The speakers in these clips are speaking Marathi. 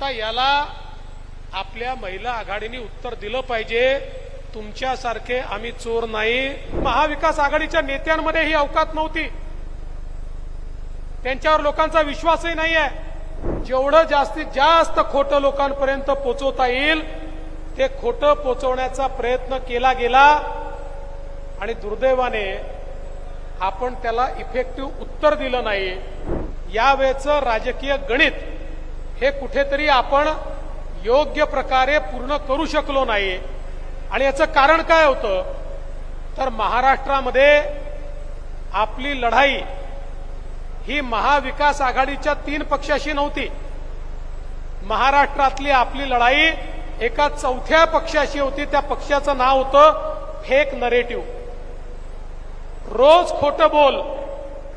आता याला आपल्या महिला आघाडीने उत्तर दिलं पाहिजे. तुमच्यासारखे आम्ही चोर नाही. महाविकास आघाडीच्या नेत्यांमध्ये ही अवकात नव्हती. त्यांच्यावर लोकांचा विश्वासही नाही आहे जेवढं जास्तीत जास्त खोटं लोकांपर्यंत पोचवता येईल ते खोटं पोचवण्याचा प्रयत्न केला गेला. आणि दुर्दैवाने आपण त्याला इफेक्टिव्ह उत्तर दिलं नाही. यावेळेचं राजकीय गणित हे कुठेतरी आपण योग्य प्रकारे पूर्ण करू शकलो नाही. आणि याचं कारण काय होतं? तर महाराष्ट्रामध्ये आपली लढाई ही महाविकास आघाडीच्या तीन पक्षाशी नव्हती. महाराष्ट्रातली आपली लढाई एका चौथ्या पक्षाशी होती. त्या पक्षाचं नाव होतं फेक नरेटिव्ह रोज खोटं बोल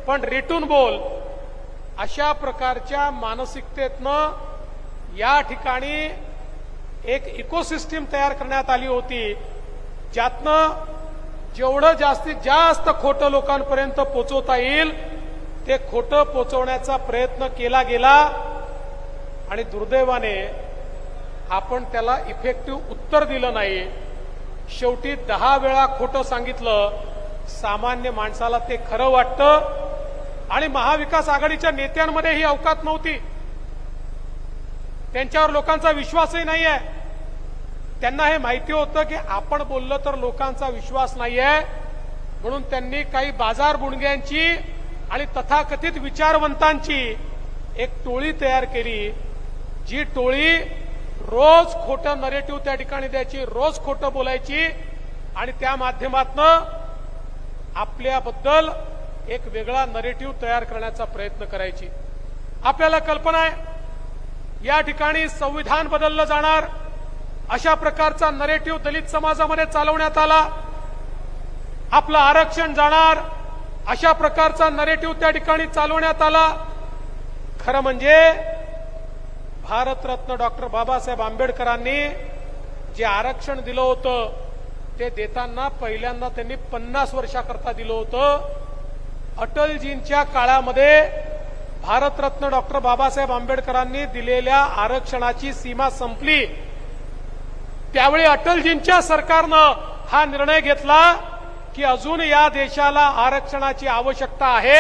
पण रिटून बोल अशा प्रकारच्या मानसिकतेतनं या ठिकाणी एक इकोसिस्टीम तयार करण्यात आली होती ज्यातनं जेवढं जास्तीत जास्त खोटं लोकांपर्यंत पोचवता येईल ते खोटं पोचवण्याचा प्रयत्न केला गेला आणि दुर्दैवाने आपण त्याला इफेक्टिव्ह उत्तर दिलं नाही. शेवटी दहा वेळा खोटं सांगितलं सामान्य माणसाला ते खरं वाटतं. आणि महाविकास आघाडीच्या नेत्यांमध्ये ही अवकात नव्हती. त्यांच्यावर लोकांचा विश्वासही नाही आहे त्यांना हे माहिती होतं की आपण बोललं तर लोकांचा विश्वास नाही आहे म्हणून त्यांनी काही बाजार बुणग्यांची आणि तथाकथित विचारवंतांची एक टोळी तयार केली. जी टोळी रोज खोटं नरेटिव्ह त्या ठिकाणी द्यायची रोज खोटं बोलायची आणि त्या माध्यमातनं आपल्याबद्दल एक वेगळा नरेटिव्ह तयार करण्याचा प्रयत्न करायची. आपल्याला कल्पना आहे या ठिकाणी संविधान बदललं जाणार. अशा प्रकारचा नरेटिव्ह दलित समाजामध्ये चालवण्यात आला. आपलं आरक्षण जाणार. अशा प्रकारचा नरेटिव्ह त्या ठिकाणी चालवण्यात आला. खरं म्हणजे भारतरत्न डॉक्टर बाबासाहेब आंबेडकरांनी जे आरक्षण दिलं होतं ते देताना पहिल्यांदा त्यांनी पन्नास वर्षाकरता दिलं होतं. अटलजींच्या काळामध्ये भारतरत्न डॉक्टर बाबासाहेब आंबेडकरांनी दिलेल्या आरक्षणाची सीमा संपली. त्यावेळी अटलजींच्या सरकारनं हा निर्णय घेतला की अजून या देशाला आरक्षणाची आवश्यकता आहे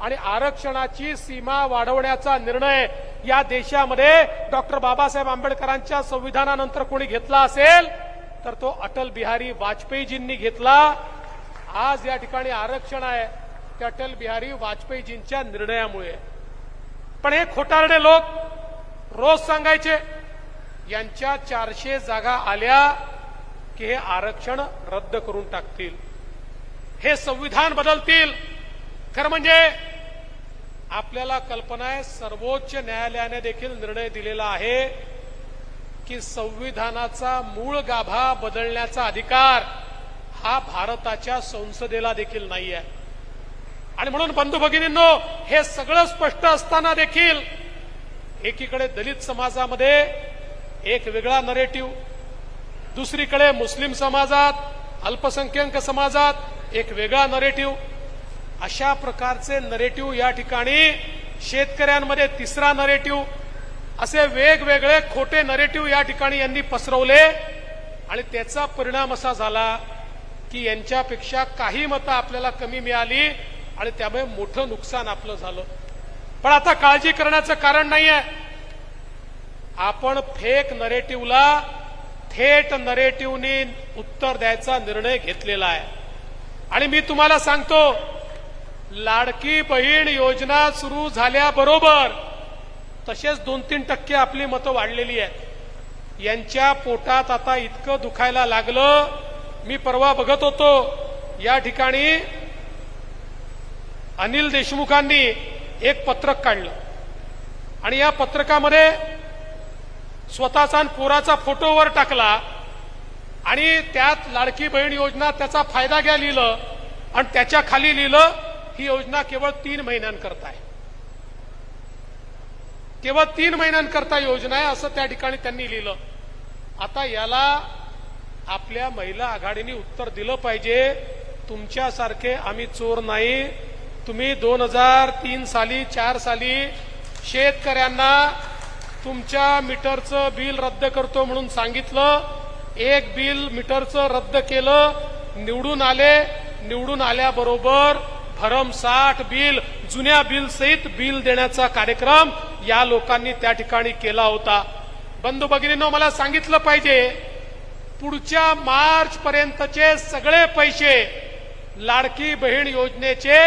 आणि आरक्षणाची सीमा वाढवण्याचा निर्णय या देशामध्ये डॉक्टर बाबासाहेब आंबेडकरांच्या संविधानानंतर कोणी घेतला असेल तर तो अटल बिहारी वाजपेयीजींनी घेतला. आज या ठिकाणी आरक्षण आहे. ते अटल बिहारी वाजपेयीजींच्या निर्णयामुळे. पण हे खोटारडे लोक रोज सांगायचे यांच्या चारशे जागा आल्या की हे आरक्षण रद्द करून टाकतील. हे संविधान बदलतील. खरं म्हणजे आपल्याला कल्पना आहे सर्वोच्च न्यायालयाने देखील निर्णय दिलेला आहे की संविधानाचा मूळ गाभा बदलण्याचा अधिकार हा भारताच्या संसदेला देखील नाही आहे आणि म्हणून बंधू भगिनींनो हे सगळं स्पष्ट असताना देखील एकीकडे दलित समाजामध्ये एक वेगळा नरेटिव्ह दुसरीकडे मुस्लिम समाजात अल्पसंख्याक समाजात एक वेगळा नरेटिव्ह अशा प्रकारचे नरेटिव्ह या ठिकाणी शेतकऱ्यांमध्ये तिसरा नरेटिव्ह असे वेगवेगळे खोटे नरेटिव्ह या ठिकाणी यांनी पसरवले. आणि त्याचा परिणाम असा झाला की यांच्यापेक्षा काही मतं आपल्याला कमी मिळाली. आणि त्यामुळे मोठं नुकसान आपलं झालं. पण आता काळजी करण्याचं कारण नाहीये. आपण फेक नरेटिव्हला थेट नरेटिव्हनी उत्तर द्यायचा निर्णय घेतलेला आहे. आणि मी तुम्हाला सांगतो लाडकी बहीण योजना सुरू झाल्याबरोबर तसेच दोन तीन टक्के आपली मतं वाढलेली आहेत. यांच्या पोटात आता इतकं दुखायला लागलं मी परवा बघत होतो या ठिकाणी अनिल देशमुखांनी एक पत्रक काढलं. आणि या पत्रकामध्ये स्वतःचा आणि पोराचा फोटो वर टाकला आणि त्यात लाडकी बहीण योजना त्याचा फायदा घ्या लिहिलं आणि त्याच्याखाली लिहिलं ही योजना केवळ तीन महिन्यांकरता आहे. केवळ तीन महिन्यांकरता योजना आहे असं त्या ठिकाणी त्यांनी लिहिलं. आता याला आपल्या महिला आघाडीने उत्तर दिलं पाहिजे. तुमच्यासारखे आम्ही चोर नाही. तुम्ही दोन हजार तीन साली चार साली शेतकऱ्यांना तुमच्या मीटरचं बिल रद्द करतो म्हणून सांगितलं. एक बिल मीटरचं रद्द केलं. निवडून आले. निवडून आल्याबरोबर भरमसाठ बिल जुन्या बिल सहित बिल देण्याचा कार्यक्रम या लोकांनी त्या ठिकाणी केला होता. बंधू भगिनीनं मला सांगितलं पाहिजे पुढच्या मार्च पर्यंतचे सगळे पैसे लाडकी बहीण योजनेचे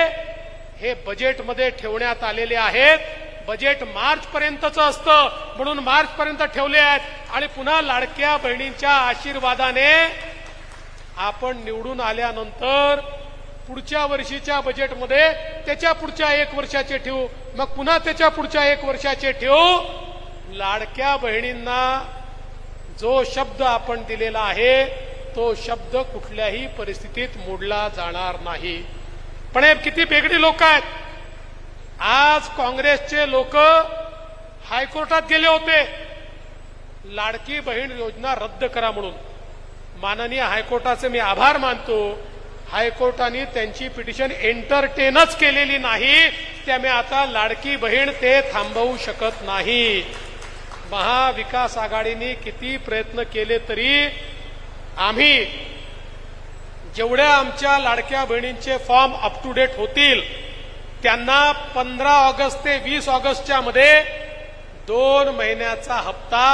हे बजेटमध्ये ठेवण्यात आलेले आहेत. बजेट मार्च पर्यंतचं असतं. म्हणून मार्च पर्यंत ठेवले आहेत. आणि पुन्हा लाडक्या बहिणींच्या आशीर्वादाने आपण निवडून आल्यानंतर पुढच्या वर्षीच्या बजेटमध्ये त्याच्या पुढच्या एक वर्षाचे ठेवू. मग पुन्हा त्याच्या पुढच्या एक वर्षाचे ठेवू. लाडक्या बहिणींना जो शब्द आपण दिलेला आहे तो शब्द कुठल्याही परिस्थितीत मोडला जाणार नाही. पण हे किती बेगडी लोक आहेत. आज काँग्रेसचे लोक हायकोर्टात गेले होते. लाडकी बहीण योजना रद्द करा म्हणून. माननीय हायकोर्टाचे मी आभार मानतो. हायकोर्टाने त्यांची पिटिशन एंटरटेनच केलेली नाही. त्यामुळे आता लाडकी बहीण ते थांबवू शकत नाही. महाविकास आघाडीने किती प्रयत्न केले तरी आम्ही जेवढ्या आमच्या लाडक्या बहिणींचे फॉर्म अप टू डेट होतील त्यांना पंधरा ऑगस्ट ते वीस ऑगस्टच्या मध्ये दोन महिन्याचा हप्ता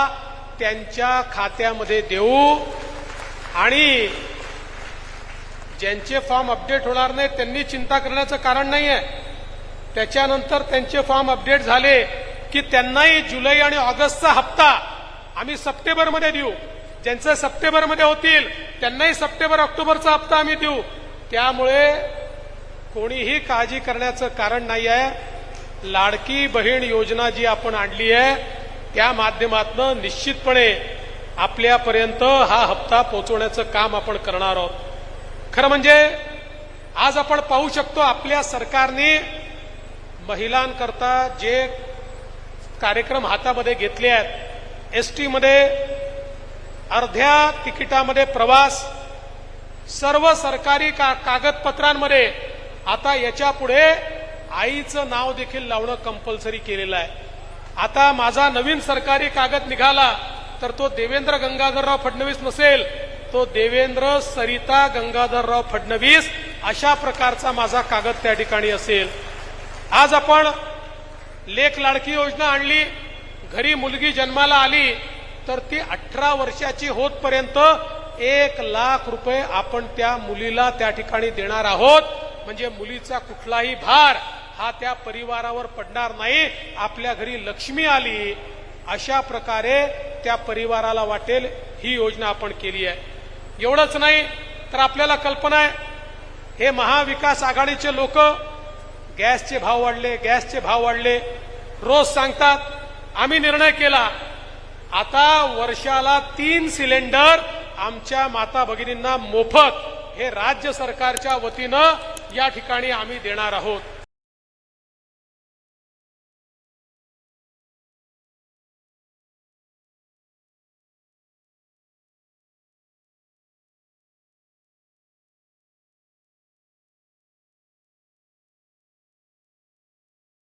त्यांच्या खात्यामध्ये देऊ. आणि ज्यांचे फॉर्म अपडेट होणार नाही त्यांनी चिंता करण्याचं कारण नाही आहे त्याच्यानंतर त्यांचे फॉर्म अपडेट झाले की त्यांनाही जुलै आणि ऑगस्टचा हप्ता आम्ही सप्टेंबरमध्ये देऊ. ज्यांचं सप्टेंबरमध्ये होतील त्यांनाही सप्टेंबर ऑक्टोबरचा हप्ता आम्ही देऊ. त्यामुळे कोणीही काळजी करण्याचं कारण नाही आहे लाडकी बहीण योजना जी आपण आणली आहे त्या माध्यमातून निश्चितपणे आपल्यापर्यंत हा हप्ता पोहोचवण्याचं काम आपण करणार आहोत. खरं म्हणजे आज आपण पाहू शकतो आपल्या सरकारने महिलांकरता जे कार्यक्रम हातामध्ये घेतले आहेत एस टीमध्ये अर्ध्या तिकिटामध्ये प्रवास सर्व सरकारी का कागदपत्रांमध्ये आता याच्यापुढे आईचं नाव देखील लावणं कंपल्सरी केलेलं आहे. आता माझा नवीन सरकारी कागद निघाला तर तो देवेंद्र गंगाधरराव फडणवीस नसेल तो देवेंद्र सरिता गंगाधरराव फडणवीस अशा प्रकारचा माझा कागद त्या ठिकाणी असेल. आज आपण लेख लाडकी योजना आणली घरी मुलगी जन्माला आली तर ती अठरा वर्षाची होतपर्यंत एक लाख रुपये आपण त्या मुलीला त्या ठिकाणी देणार आहोत. म्हणजे मुलीचा कुठलाही भार हा त्या परिवारावर पडणार नाही. आपल्या घरी लक्ष्मी आली अशा प्रकारे त्या परिवाराला वाटेल ही योजना आपण केली आहे. एवढंच नाही तर आपल्याला कल्पना आहे हे महाविकास आघाडीचे लोक गॅसचे भाव वाढले गॅसचे भाव वाढले. रोज सांगतात आम्ही निर्णय केला आता वर्षाला तीन सिलेंडर आमच्या माता भगिनींना मोफत हे राज्य सरकारच्या वतीनं या ठिकाणी आम्ही देणार आहोत.